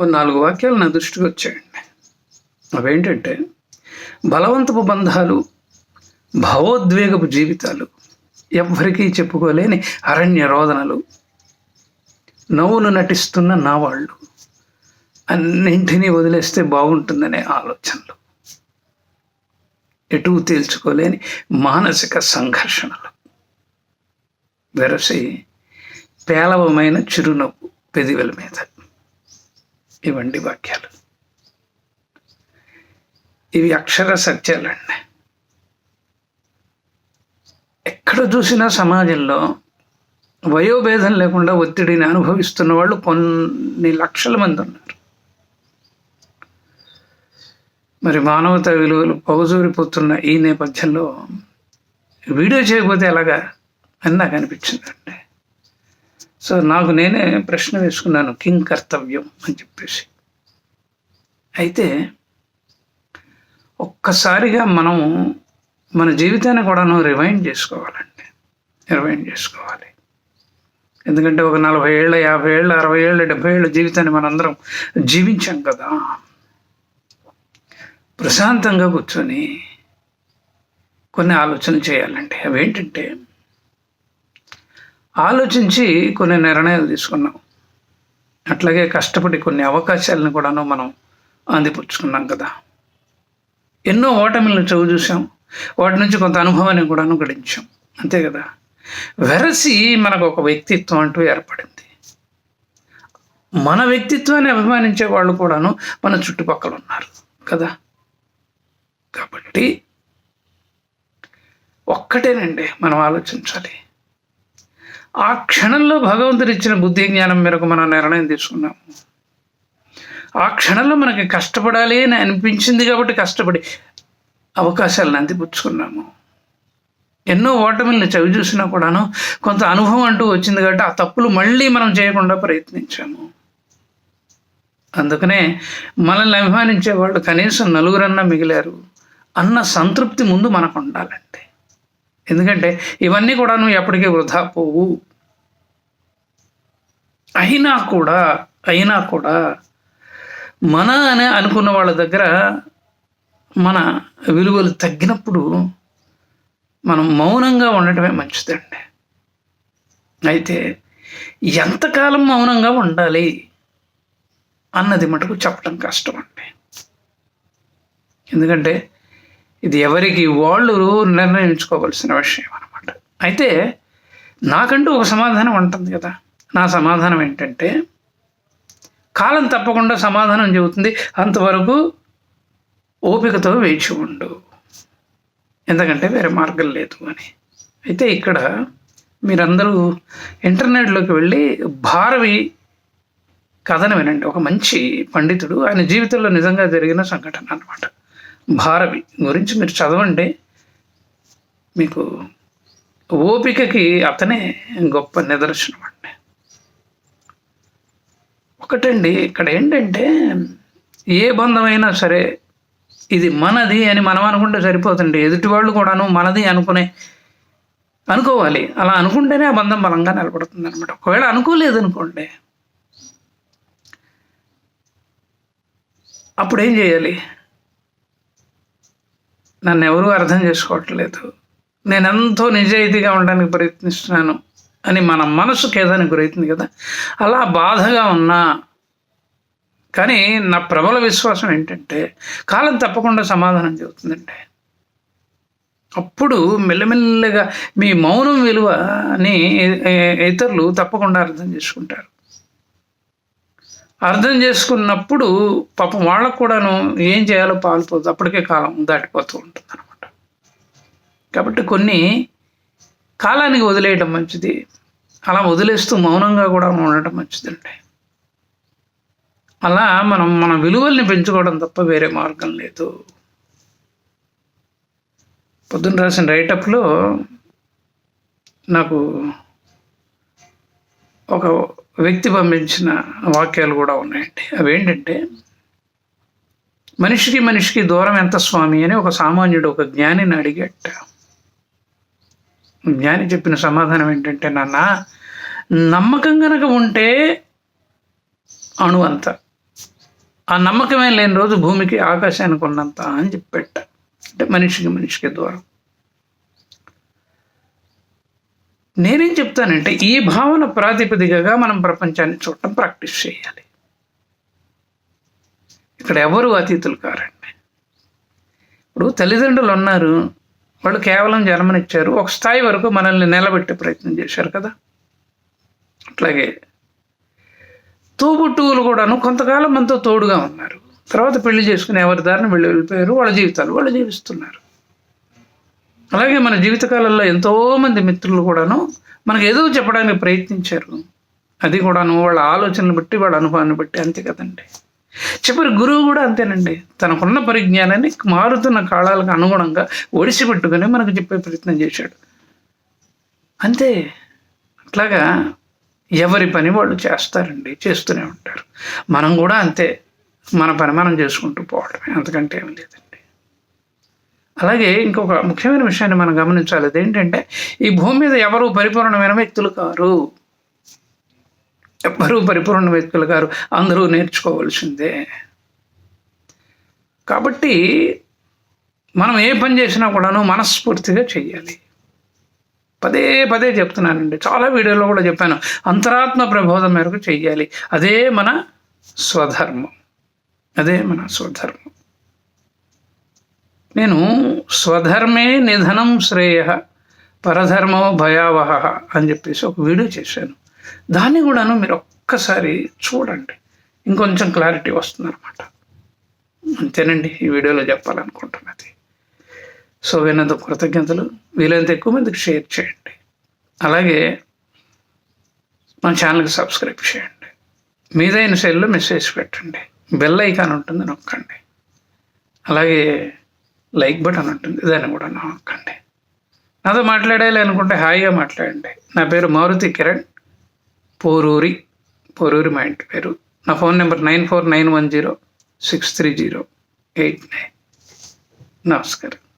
ఓ నాలుగు వాక్యాలు నా దృష్టికి వచ్చాయండి. అవేంటంటే బలవంతపు బంధాలు భావోద్వేగపు జీవితాలు ఎవ్వరికీ చెప్పుకోలేని అరణ్య రోదనలు నవ్వును నటిస్తున్న నా వాళ్ళు అన్నింటినీ వదిలేస్తే బాగుంటుందనే ఆలోచనలు. ఎటు తేల్చుకోలేని మానసిక సంఘర్షణలు. వెరసి పేలవమైన చిరునవ్వు పెదివెల మీద. ఇవండి వాక్యాలు. ఇవి అక్షర సత్యాలండి. ఎక్కడ చూసినా సమాజంలో వయోభేదం లేకుండా ఒత్తిడిని అనుభవిస్తున్న వాళ్ళు కొన్ని లక్షల మంది ఉన్నారు. మరి మానవతా విలువలు పౌజూరిపోతున్న ఈ నేపథ్యంలో వీడియో చేయకపోతే ఎలాగా అని నాకు అనిపించిందండి. సో నాకు నేనే ప్రశ్న వేసుకున్నాను కింగ్ కర్తవ్యం అని చెప్పేసి. అయితే ఒక్కసారిగా మనం మన జీవితాన్ని కూడాను రివైండ్ చేసుకోవాలండి. రివైండ్ చేసుకోవాలి. ఎందుకంటే ఒక నలభై ఏళ్ళ యాభై ఏళ్ళ అరవై ఏళ్ళ డెబ్బై ఏళ్ళ జీవితాన్ని మనందరం జీవించాం కదా. ప్రశాంతంగా కూర్చొని కొన్ని ఆలోచనలు చేయాలండి. అవేంటంటే ఆలోచించి కొన్ని నిర్ణయాలు తీసుకున్నాం. అట్లాగే కష్టపడి కొన్ని అవకాశాలను కూడాను మనం అందిపుచ్చుకున్నాం కదా. ఎన్నో ఓటమిలను చదువు చూసాం. వాటి నుంచి కొంత అనుభవాన్ని కూడాను గడించాం. అంతే కదా. వెరసి మనకు ఒక వ్యక్తిత్వం అంటూ ఏర్పడింది. మన వ్యక్తిత్వాన్ని అభిమానించే వాళ్ళు కూడాను మన చుట్టుపక్కల ఉన్నారు కదా. కాబట్టి ఒక్కటేనండి మనం ఆలోచించాలి. ఆ క్షణంలో భగవంతుడు ఇచ్చిన బుద్ధి జ్ఞానం మేరకు మనం నిర్ణయం తీసుకున్నాము ఆ క్షణంలో మనకి కష్టపడాలి అని అనిపించింది కాబట్టి కష్టపడి అవకాశాలను అందిపుచ్చుకున్నాము. ఎన్నో ఓటమిల్ని చవి చూసినా కూడాను కొంత అనుభవం అంటూ వచ్చింది కాబట్టి ఆ తప్పులు మళ్ళీ మనం చేయకుండా ప్రయత్నించాము. అందుకనే మనల్ని అభిమానించే వాళ్ళు కనీసం నలుగురన్నా మిగిలారు అన్న సంతృప్తి ముందు మనకు ఉండాలంటే. ఎందుకంటే ఇవన్నీ కూడాను ఎప్పటికీ వృధా పోవు. అయినా కూడా అయినా కూడా మన అని అనుకున్న వాళ్ళ దగ్గర మన విలువలు తగ్గినప్పుడు మనం మౌనంగా ఉండటమే మంచిదండి. అయితే ఎంతకాలం మౌనంగా ఉండాలి అన్నది మటుకు చెప్పడం కష్టం అండి ఎందుకంటే ఇది ఎవరికి వాళ్ళు నిర్ణయించుకోవాల్సిన విషయం అనమాట అయితే నాకంటూ ఒక సమాధానం ఉంటుంది కదా. నా సమాధానం ఏంటంటే కాలం తప్పకుండా సమాధానం చెబుతుంది. అంతవరకు ఓపికతో వేచి ఉండు. ఎందుకంటే వేరే మార్గం లేదు అని. అయితే ఇక్కడ మీరందరూ ఇంటర్నెట్లోకి వెళ్ళి భారవి కథను వినండి. ఒక మంచి పండితుడు. ఆయన జీవితంలో నిజంగా జరిగిన సంఘటన అనమాట భారవి గురించి మీరు చదవండి. మీకు ఓపికకి అతనే గొప్ప నిదర్శనం అండి. ఒకటండి ఇక్కడ ఏంటంటే ఏ బంధమైనా సరే ఇది మనది అని మనం అనుకుంటే సరిపోతుంది ఎదుటి వాళ్ళు కూడాను మనది అనుకునే అనుకోవాలి. అలా అనుకుంటేనే ఆ బంధం బలంగా నిలబడుతుంది అనమాట ఒకవేళ అనుకోలేదు అనుకోండి అప్పుడు ఏం చేయాలి? నన్ను ఎవరూ అర్థం చేసుకోవట్లేదు. నేను ఎంతో నిజాయితీగా ఉండడానికి ప్రయత్నిస్తున్నాను అని మన మనసుకు ఏదని గురైతుంది కదా. అలా బాధగా ఉన్నా కానీ నా ప్రబల విశ్వాసం ఏంటంటే కాలం తప్పకుండా సమాధానం చెబుతుందండి అప్పుడు మెల్లమెల్లగా మీ మౌనం విలువ అని ఇతరులు తప్పకుండా అర్థం చేసుకుంటారు. అర్థం చేసుకున్నప్పుడు పాపం వాళ్ళకు కూడాను ఏం చేయాలో పాల్పోదు. అప్పటికే కాలం దాటిపోతూ ఉంటుంది అనమాట కాబట్టి కొన్ని కాలానికి వదిలేయడం మంచిది. అలా వదిలేస్తూ మౌనంగా కూడా ఉండటం మంచిదండి. అలా మనం మన విలువల్ని పెంచుకోవడం తప్ప వేరే మార్గం లేదు. పొద్దున్న రాసిన రైటప్లో నాకు ఒక వ్యక్తి పంపించిన వాక్యాలు కూడా ఉన్నాయండి. అవేంటంటే మనిషికి మనిషికి దూరం ఎంత స్వామి అని ఒక సామాన్యుడు ఒక జ్ఞానిని అడిగట. జ్ఞాని చెప్పిన సమాధానం ఏంటంటే నాన్న నమ్మకం కనుక ఉంటే అణు అంత. ఆ నమ్మకమే లేని రోజు భూమికి ఆకాశానికి ఉన్నంత అని చెప్పెట్ట అంటే మనిషికి మనిషికి దూరం. నేనేం చెప్తానంటే ఈ భావన ప్రాతిపదికగా మనం ప్రపంచాన్ని చూడటం ప్రాక్టీస్ చేయాలి. ఇక్కడ ఎవరు అతిథులు కారండి? ఇప్పుడు తల్లిదండ్రులు ఉన్నారు వాళ్ళు కేవలం జన్మనిచ్చారు ఒక స్థాయి వరకు మనల్ని నిలబెట్టే ప్రయత్నం చేశారు కదా? అట్లాగే తోబుట్టువులు కూడాను కొంతకాలం మనతో తోడుగా ఉన్నారు. తర్వాత పెళ్ళి చేసుకుని ఎవరి దారిని వెళ్ళి వెళ్ళిపోయారు వాళ్ళ జీవితాలు వాళ్ళు జీవిస్తున్నారు. అలాగే మన జీవితకాలంలో ఎంతోమంది మిత్రులు కూడాను మనకు ఏదో చెప్పడానికి ప్రయత్నించారు. అది కూడాను వాళ్ళ ఆలోచనలు బట్టి వాళ్ళ అనుభవాన్ని బట్టి అంతే కదండి. చివరి గురువు కూడా అంతేనండి. తనకున్న పరిజ్ఞానాన్ని మారుతున్న కాలాలకు అనుగుణంగా ఒడిసిపెట్టుకుని మనకు చెప్పే ప్రయత్నం చేశాడు. అంతే. అట్లాగా ఎవరి పని వాళ్ళు చేస్తారండి చేస్తూనే ఉంటారు. మనం కూడా అంతే. మన పని మనం చేసుకుంటూ పోవడమే. అంతకంటే ఏం లేదండి. అలాగే ఇంకొక ముఖ్యమైన విషయాన్ని మనం గమనించాలి. అదేంటంటే ఈ భూమి మీద ఎవరు పరిపూర్ణమైన వ్యక్తులు కారు? ఎవ్వరూ పరిపూర్ణ వ్యక్తులు కారు? అందరూ నేర్చుకోవాల్సిందే. కాబట్టి మనం ఏ పని చేసినా కూడాను మనస్ఫూర్తిగా చెయ్యాలి. పదే పదే చెప్తున్నానండి. చాలా వీడియోలో కూడా చెప్పాను. అంతరాత్మ ప్రబోధం మేరకు చెయ్యాలి. అదే మన స్వధర్మం. అదే మన స్వధర్మం. నేను స్వధర్మే నిధనం శ్రేయ పరధర్మో భయావహ అని చెప్పేసి ఒక వీడియో చేశాను. దాన్ని కూడాను మీరు ఒక్కసారి చూడండి. ఇంకొంచెం క్లారిటీ వస్తుందన్నమాట. అంతేనండి ఈ వీడియోలో చెప్పాలనుకుంటున్నది. సో విన్నందుకు కృతజ్ఞతలు. వీలైనంత ఎక్కువ మందికి షేర్ చేయండి. అలాగే మన ఛానల్కి సబ్స్క్రైబ్ చేయండి. మీదైన సెల్లో మెసేజ్ పెట్టండి. బెల్ ఐకాన్ ఉంటుంది నొక్కండి. అలాగే లైక్ బటన్ ఉంటుంది దాన్ని కూడా? నొక్కండి నాతో మాట్లాడాలి అనుకుంటే హాయిగా మాట్లాడండి. నా పేరు మారుతి కిరణ్. పోరూరి. పోరూరి మా ఇంటి పేరు. నా phone number nine four nine one zero six three zero eight nine. నమస్కారం.